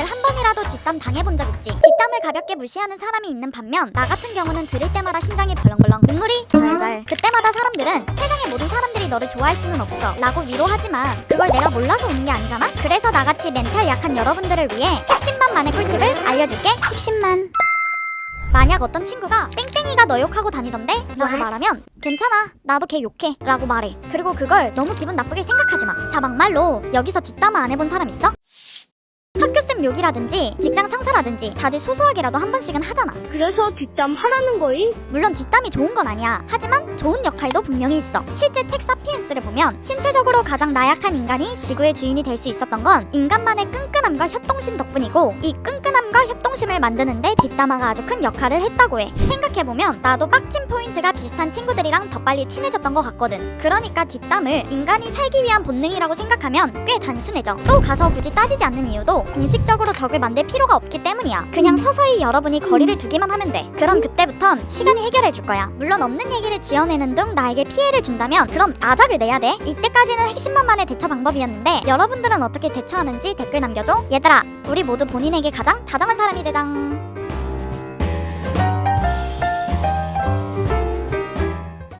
다들 한 번이라도 뒷담 당해본 적 있지? 뒷담을 가볍게 무시하는 사람이 있는 반면 나 같은 경우는 들을 때마다 심장이 벌렁벌렁. 눈물이 잘잘 그때마다 사람들은 세상의 모든 사람들이 너를 좋아할 수는 없어 라고 위로하지만 그걸 내가 몰라서 오는 게 아니잖아? 그래서 나같이 멘탈 약한 여러분들을 위해 10만만의 꿀팁을 알려줄게. 10만. 만약 어떤 친구가 땡땡이가 너 욕하고 다니던데? 라고 말하면 괜찮아 나도 걔 욕해 라고 말해. 그리고 그걸 너무 기분 나쁘게 생각하지 마. 자 막말로 여기서 뒷담화 안 해본 사람 있어? 욕이라든지 직장 상사라든지 다들 소소하게라도 한 번씩은 하잖아 그래서 뒷담 하라는 거임? 물론 뒷담이 좋은 건 아니야. 하지만 좋은 역할도 분명히 있어. 실제 책 사피엔스를 보면 신체적으로 가장 나약한 인간이 지구의 주인이 될 수 있었던 건 인간만의 끈끈함과 협동심 덕분이고 이 끈끈함과 협동심을 만드는데 뒷담화가 아주 큰 역할을 했다고 해. 생각해보면 나도 빡친 포인트가 비슷한 친구들이랑 더 빨리 친해졌던 것 같거든. 그러니까 뒷담을 인간이 살기 위한 본능이라고 생각하면 꽤 단순해져. 또 가서 굳이 따지지 않는 이유도 공식적 으로 적을 만들 필요가 없기 때문이야. 그냥 서서히 여러분이 거리를 두기만 하면 돼. 그럼 그때부턴 시간이 해결해 줄 거야. 물론 없는 얘기를 지어내는 등 나에게 피해를 준다면 그럼 아작을 내야 돼. 이때까지는 핵심만만의 대처 방법이었는데 여러분들은 어떻게 대처하는지 댓글 남겨줘. 얘들아, 우리 모두 본인에게 가장 다정한 사람이 되장.